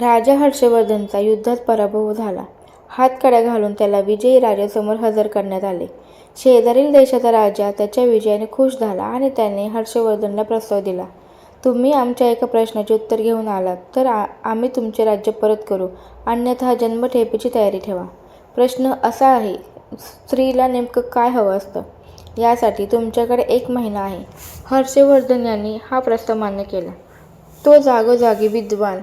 राजा हर्षवर्धनचा युद्धात पराभव झाला. हातकड्या घालून त्याला विजयी राजासमोर हजर करण्यात आले. शेजारील देशाचा राजा त्याच्या विजयाने खुश झाला आणि त्याने हर्षवर्धनला प्रस्ताव दिला. तुम्ही आमच्या एका प्रश्नाचे उत्तर घेऊन आलात तर आम्ही तुमचे राज्य परत करू अन्यथा जन्मठेपेची तयारी ठेवा. प्रश्न असा आहे स्त्रीला नेमकं काय हवं असतं? यासाठी तुमच्याकडे एक महिना आहे. हर्षवर्धन यांनी हा प्रस्ताव मान्य केला. तो जागोजागी विद्वान,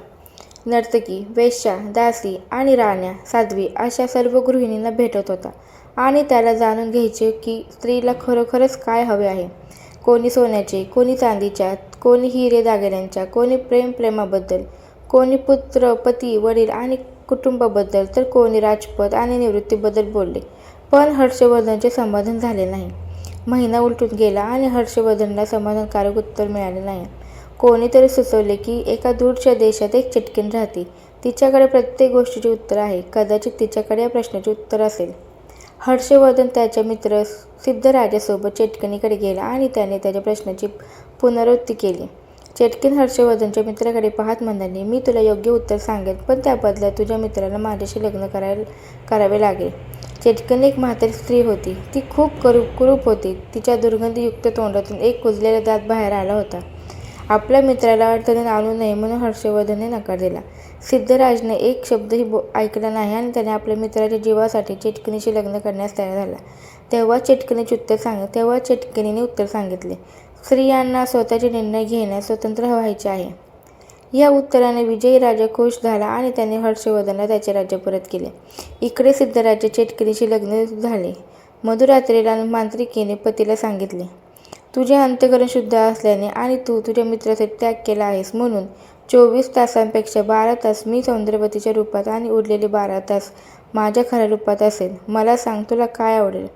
नर्तकी, वेश्या, दासी आणि राण्या, साध्वी अशा सर्व गृहिणींना भेटत होता आणि त्याला जाणून घ्यायचे की स्त्रीला खरोखरच काय हवे आहे. कोणी सोन्याचे, कोणी चांदीच्या, कोणी हिरे दागिन्यांच्या, कोणी प्रेम प्रेमाबद्दल, कोणी पुत्र, पती, वडील आणि कुटुंबाबद्दल तर कोणी राजपद आणि निवृत्तीबद्दल बोलले. पण हर्षवर्धनचे समाधान झाले नाही. महिना उलटून गेला आणि हर्षवर्धनला समाधानकारक उत्तर मिळाले नाही. कोणीतरी सुचवले की एका दूरच्या देशात एक चेटकीण राहते. तिच्याकडे प्रत्येक गोष्टीचे उत्तर आहे. कदाचित तिच्याकडे या प्रश्नाचे उत्तर असेल. हर्षवर्धन त्याच्या मित्र सिद्धराजासोबत चेटकिणीकडे गेला आणि त्याने त्याच्या प्रश्नाची पुनरावृत्ती केली. चेटकिन हर्षवर्धनच्या मित्राकडे पाहत म्हणाले मी तुला योग्य उत्तर सांगेन पण त्या बदल्यात तुझ्या मित्राला माझ्याशी लग्न करावे लागेल. चेटकीण एक म्हातारी स्त्री होती. ती खूप कुरूप होती. तिच्या दुर्गंधीयुक्त तोंडातून एक कुजलेला दात बाहेर आला होता. आपल्या मित्राला अडचणीत आणू नये म्हणून हर्षवर्धनने नकार दिला. सिद्धराजने एक शब्दही बो ऐकला नाही आणि त्याने आपल्या मित्राच्या जीवासाठी चेटकिणीशी लग्न करण्यास तयार झाला. तेव्हा चेटकिणीने उत्तर सांगितले, स्त्रियांना स्वतःचे निर्णय घेण्यास स्वतंत्र व्हायचे आहे. या उत्तराने विजयी राजा खुश झाला आणि त्याने हर्षवर्धनला त्याचे राज्य परत केले. इकडे सिद्धराजे चेटकिणीशी लग्न झाले. मधुरात्रीला मांत्रिकीने पतीला सांगितले, तुझे अंत्यकरण शुद्ध असल्याने आणि तू तुझ्या मित्रासाठी त्याग केला आहेस म्हणून चोवीस तासांपेक्षा बारा तास मी सौंदर्यवतीच्या रूपात आणि उरलेले बारा तास माझ्या खऱ्या रूपात असेल मला सांग तुला काय आवडेल?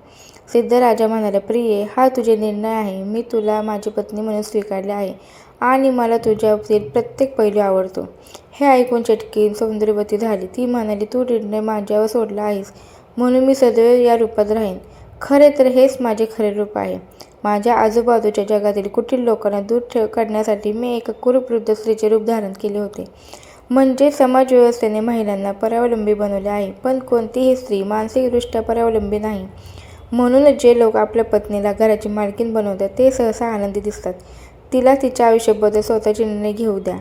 सिद्धराजा म्हणाला, प्रिये, हा तुझे निर्णय आहे. मी तुला माझी पत्नी म्हणून स्वीकारले आहे आणि मला तुझ्यातील प्रत्येक पैलू आवडतो. हे ऐकून चेटकीण सौंदर्यवती झाली. ती म्हणाली, तू निर्णय माझ्यावर सोडला आहेस म्हणून मी सदैव या रूपात राहीन. खरे तर हेच माझे खरे रूप आहे. माझ्या आजूबाजूच्या जगातील कुटील लोकांना दूर ठेव करण्यासाठी मी एका कुरूप वृद्ध स्त्रीचे रूप धारण केले होते. म्हणजे समाजव्यवस्थेने महिलांना परावलंबी बनवले आहे. पण कोणतीही स्त्री मानसिकदृष्ट्या परावलंबी नाही. म्हणूनच जे लोक आपल्या पत्नीला घराची मालकीन बनवतात ते सहसा आनंदी दिसतात. तिला तिच्या आयुष्याबद्दल स्वतःचे निर्णय घेऊ द्या.